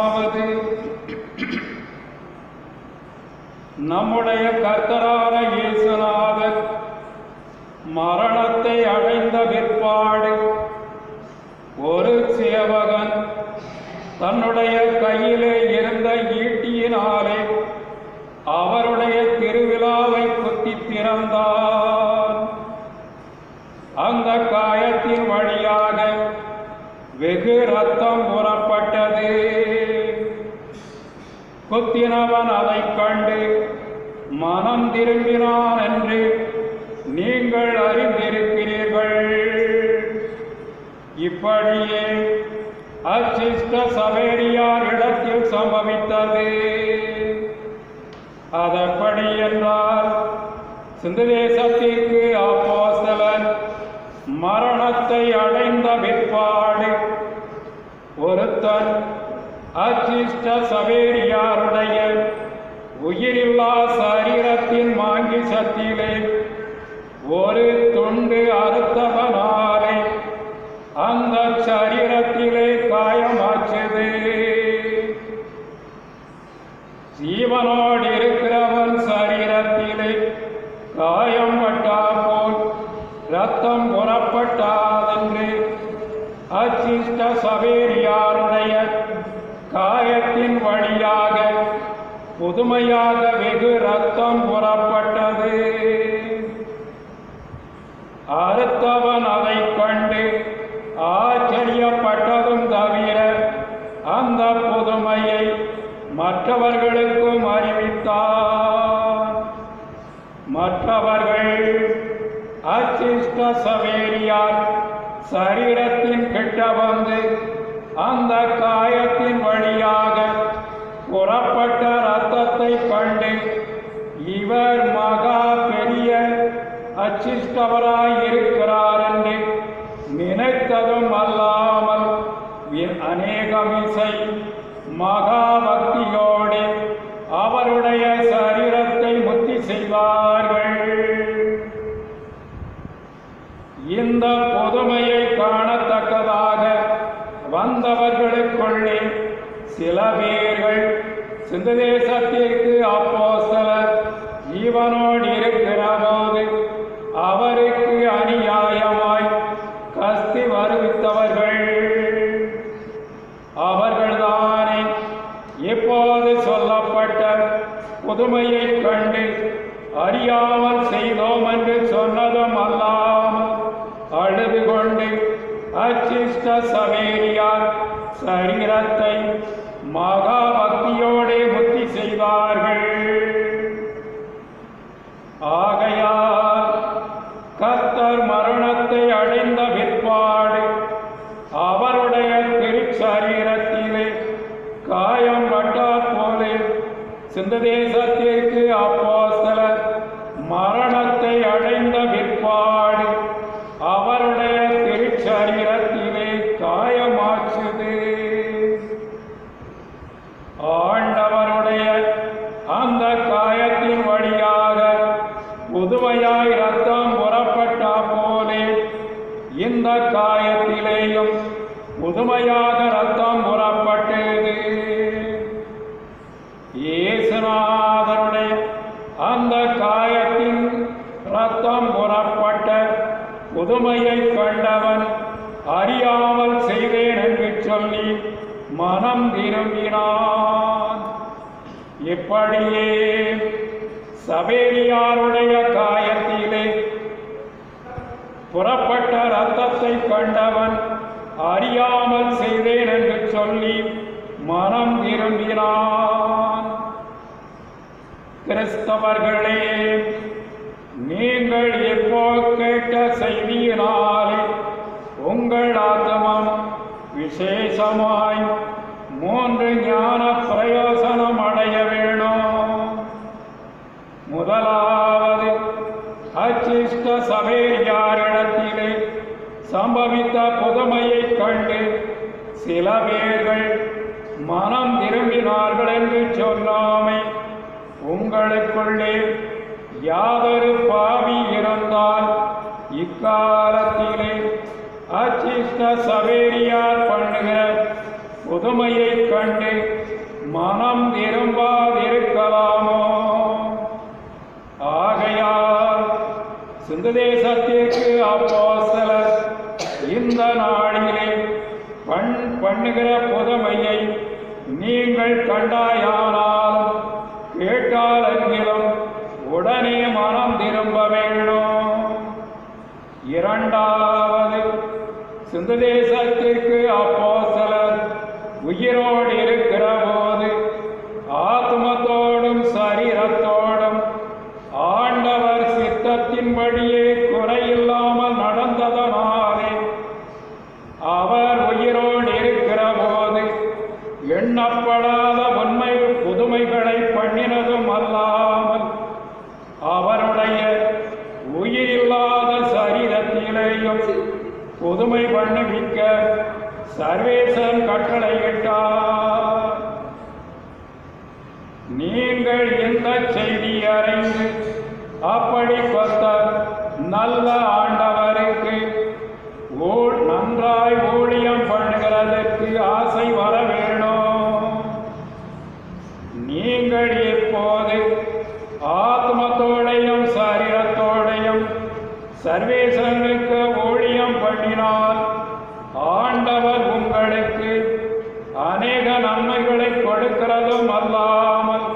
வெள்ளிக்கிழமை நம்முடைய கர்த்தரான இயேசுநாதர் மரணத்தை அடைந்த பிற்பாடு ஒரு சேவகன் தன்னுடைய கையிலே குத்தினவன் அதைக் கண்டு மனம் திரும்பினான் என்று நீங்கள் அறிந்திருக்கிறீர்கள். இப்படியே அச்சிஷ்ட சவேரியார் இடத்தில் சம்பவித்தது. அதப்படி என்றால் சிந்து தேசத்திற்கு அப்போஸ்தலன் மரணத்தை அடைந்த பிற்பாடு ஒருத்தன் அச்சிஷ்ட சவேரியாருடைய உயிரில்லா சரீரத்தின் மாங்கி சத்திலே ஒரு துண்டு அறுத்தவனாலே அந்த சரீரத்திலே காயமாச்சது. ஜீவனோடு இருக்கிறவன் சரீரத்திலே காயம் பட்டா போல் ரத்தம் குணப்பட்டாதென்று அச்சிஷ்ட சவேரியாருடைய காயத்தின் வழியாக புதுமையாக வெகு ரத்தம் புறப்பட்டது. அறுத்தவன் அதை கண்டு ஆச்சரியப்பட்டதும் தவிர அந்த புதுமையை மற்றவர்களுக்கும் அறிவித்தார் மற்றவர்கள் அச்சிஷ்ட சவேரியார் சரீரத்தின் கிட்ட வந்து அந்த காயத்தின் வழியாக புறப்பட்ட ரத்தத்தை கண்டு இவர் மகா பெரிய அச்சிஷ்டவராயிருக்கிறார் என்று நினைத்ததும் அல்லாமல் வி- அநேகமிசை மகா பக்தியோடு அவருடைய சரீரத்தை முத்தி செய்வார்கள். இந்த புதுமையை காணத்தக்கதாக வந்தவர்களுக்குள்ளே சில பேர்கள் சிந்து தேசத்திற்கு அப்போஸ்தலர். ஜீவனோடு இருக்கிற போது அவருக்கு அநியாயமாய் கஸ்தி வருவித்தவர்கள். அவர்கள்தானே இப்போது சொல்லப்பட்ட புதுமையை கண்டு அறியாமல் செய்தோம் என்று சொன்னதும் அல்லாமல் அழுது கொண்டு அச்சிஷ்ட சவேரியார் சரீரத்தை மகா பக்தியோடே புத்தி செய்தார்கள் ஆகையால் கர்த்தர் மரணத்தை அடைந்த பிற்பாடு அவருடைய திருச்சரீரத்திலே காயம் பட்டாற் போலே சிந்ததே தேசத்திற்கு அப்போஸ்தலர் மரணத்தை அடைந்த பிற்பாடு அவருடைய திருச்சரீரத்திலே காயமாச்சுது ஆண்டவருடைய அந்த காயத்தின் வழியாக புதுமையாய் ரத்தம் புறப்பட்டா போலே இந்த காயத்திலேயும் புதுமையாக ரத்தம் புறப்பட்டது. இயேசுநாதனுடைய அந்த காயத்தின் ரத்தம் புறப்பட்ட புதுமையை கண்டவன் அறியாமல் செய்தேன் என்று சொல்லி மனம் திரும்பினான். இப்படியே சபேரியாருடைய காயத்திலே புறப்பட்ட ரத்தத்தை கண்டவன் அறியாமல் செய்தேன் என்று சொல்லி மனம் திரும்பினான் கிறிஸ்தவர்களே நீங்கள் எப்போ கேட்ட செய்தியினாலே உங்கள் ஆத்மம் விசேஷமாய் மூன்று ஞான பிரயோசனம் அடைய வேணும். முதலாவது அச்சிஷ்ட சபேரியாரிடத்திலே சம்பவித்த புதுமையை கண்டு சில பேர்கள் மனம் திரும்பினார்கள் என்று சொல்லாமை. உங்களுக்குள்ளே யாதொரு பாவி இருந்தால் இக்காலத்திலே அச்சிஷ்ட சவேரியார் பண்ணுகிற புதுமையை கண்டு மனம் திரும்பாதிருக்கலாமோ? ஆகையால் சிந்து தேசத்திற்கு சிலர் இந்த நாளிலே பண் பண்ணுகிற புதுமையை நீங்கள் கண்டாயானால் கேட்டாலெங்கிலும் உடனே மனம் திரும்ப வேணும் இரண்டாவது சிந்து தேசத்திற்கு அப்ப புதுமை பண்ணுவிக்க சர்வேசன் கட்டளை கட்டளையிட்டார் நீங்கள் இந்த செய்தி அறிந்து அப்படி கொத்த நல்ல ஆண்டவர் பண்ணினால் ஆண்டவர் உங்களுக்கு அநேக நன்மைகளை கொடுக்கிறதும் அல்லாமல்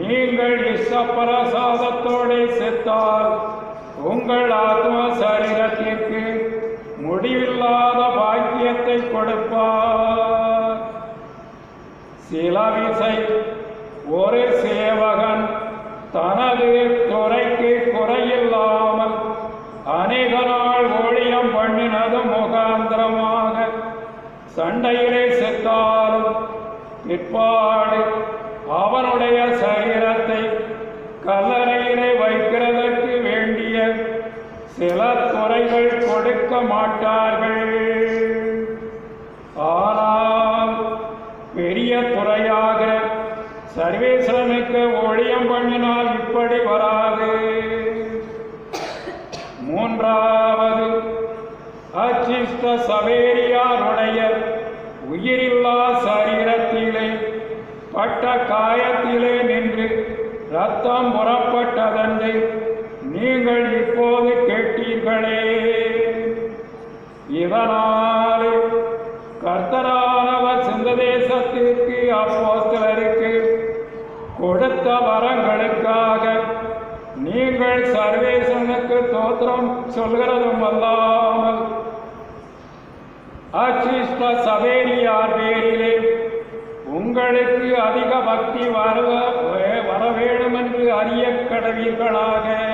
நீங்கள் இஷ்டப்பிரசாதத்தோடு செத்தால் உங்கள் ஆத்ம சரீரத்திற்கு முடிவில்லாத பாக்கியத்தை கொடுப்பார். சில விசை ஒரு சேவகன் தனது சண்டையிலே செத்தாலும் நிற்பாடு. அவனுடைய சரீரத்தை கல்லறையிலே வைக்கிறதற்கு வேண்டிய சில துறைகள் கொடுக்க மாட்டார்கள். ஆனால் பெரிய துறையாக சர்வேஸ்வரனுக்கு ஒழியம் பண்ணினால் இப்படி வராது. மூன்றாவது அச்சிஷ்ட சவேரியாருடைய உயிரில்லா சரீரத்திலே பட்ட காயத்திலே நின்று ரத்தம் புறப்பட்டதென்று நீங்கள் இப்போது கேட்டீர்களே. இதனால் கர்த்தரானவர் சிந்த தேசத்திற்கு அப்போஸ்தலருக்கு கொடுத்த வரங்களுக்காக நீங்கள் சர்வேசனுக்கு தோத்திரம் சொல்கிறதும் அல்லாமல் அச்சிஷ்ட சவேலியார் பேரிலே உங்களுக்கு அதிக பக்தி வர வர வேண்டும் என்று அறிய கடவீர்களாக.